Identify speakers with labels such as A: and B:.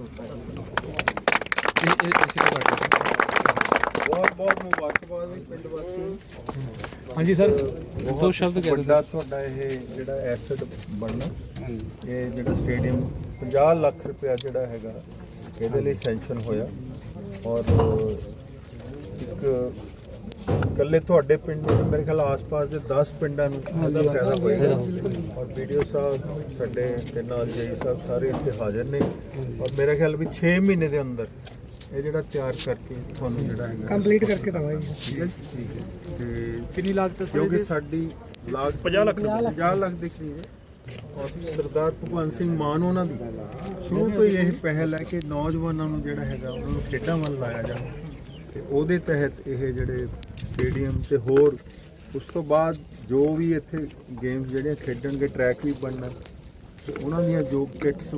A: ਇਹ ਇਹ ਇਸੇ ਤੋਂ ਕਰਦੇ
B: ਬਹੁਤ ਬਹੁਤ ਮੁਬਾਰਕਬਾਦ ਵੀ ਪਿੰਡ ਵਾਸੀਆਂ
A: ਹਾਂਜੀ ਸਰ ਦੋ ਸ਼ਬਦ ਕਹਿ
B: ਵੱਡਾ
A: ਦਿਓ
B: ਤੁਹਾਡਾ ਇਹ ਜਿਹੜਾ ਐਸੈਟ ਬਣਨਾ ਇਹ ਜਿਹੜਾ ਸਟੇਡੀਅਮ 50 ਲੱਖ ਰੁਪਇਆ ਜਿਹੜਾ ਹੈਗਾ ਇਹਦੇ ਲਈ ਸੈਂਕਸ਼ਨ ਹੋਇਆ। ਔਰ ਇੱਕ ਇਕੱਲੇ ਤੁਹਾਡੇ ਪਿੰਡ ਨੂੰ ਮੇਰੇ ਖਿਆਲ ਆਸ-ਪਾਸ ਦੇ 10 ਪਿੰਡਾਂ ਨੂੰ ਇਹਦਾ ਫਾਇਦਾ ਹੋਏਗਾ। ਔਰ ਵੀਡੀਓ ਸਾਹਿਬ ਸਾਡੇ ਤੇ ਨਾਲ ਜਈ ਸਾਹਿਬ ਸਾਰੇ ਇੱਥੇ ਹਾਜ਼ਰ ਨੇ। ਔਰ ਮੇਰੇ ਖਿਆਲ ਵੀ 6 ਮਹੀਨੇ ਦੇ ਅੰਦਰ ਇਹ ਜਿਹੜਾ ਤਿਆਰ ਕਰਕੇ ਤੁਹਾਨੂੰ ਜਿਹੜਾ ਹੈਗਾ
C: ਕੰਪਲੀਟ ਕਰਕੇ ਦਵਾਈ
B: ਠੀਕ ਹੈ ਜੀ? ਠੀਕ ਹੈ। ਤੇ
A: ਕਿੰਨੀ ਲਾਗਤ
B: ਕਿਉਂਕਿ ਸਾਡੀ ਲਾਗ 50 ਲੱਖ 50 ਲੱਖ ਦੇ ਕਰੀਬ ਹੈ। ਔਰ ਸਰਦਾਰ ਭਗਵੰਤ ਸਿੰਘ ਮਾਨ ਉਹਨਾਂ ਦੀ। ਸ਼ੁਰੂ ਤੋਂ ਹੀ ਇਹ ਪਹਿਲ ਹੈ ਕਿ ਨੌਜਵਾਨਾਂ ਨੂੰ ਜਿਹੜਾ ਹੈਗਾ ਉਹਨਾਂ ਨੂੰ ਖੇਡਾਂ ਵੱਲ ਲਾਇਆ ਜਾਵੇ। ਤੇ ਉਹਦੇ ਤਹਿਤ ਇਹ ਜਿਹੜੇ ਸਟੇਡੀਅਮ ਤੇ ਹੋਰ, ਉਸ ਤੋਂ ਬਾਅਦ ਜੋ ਵੀ ਇੱਥੇ ਗੇਮਸ ਜਿਹੜੀਆਂ ਖੇਡਣਗੇ ਟਰੈਕ ਵੀ ਬਣਨਾ, ਤੇ ਉਹਨਾਂ ਦੀਆਂ ਜੋ ਕਿਟਸ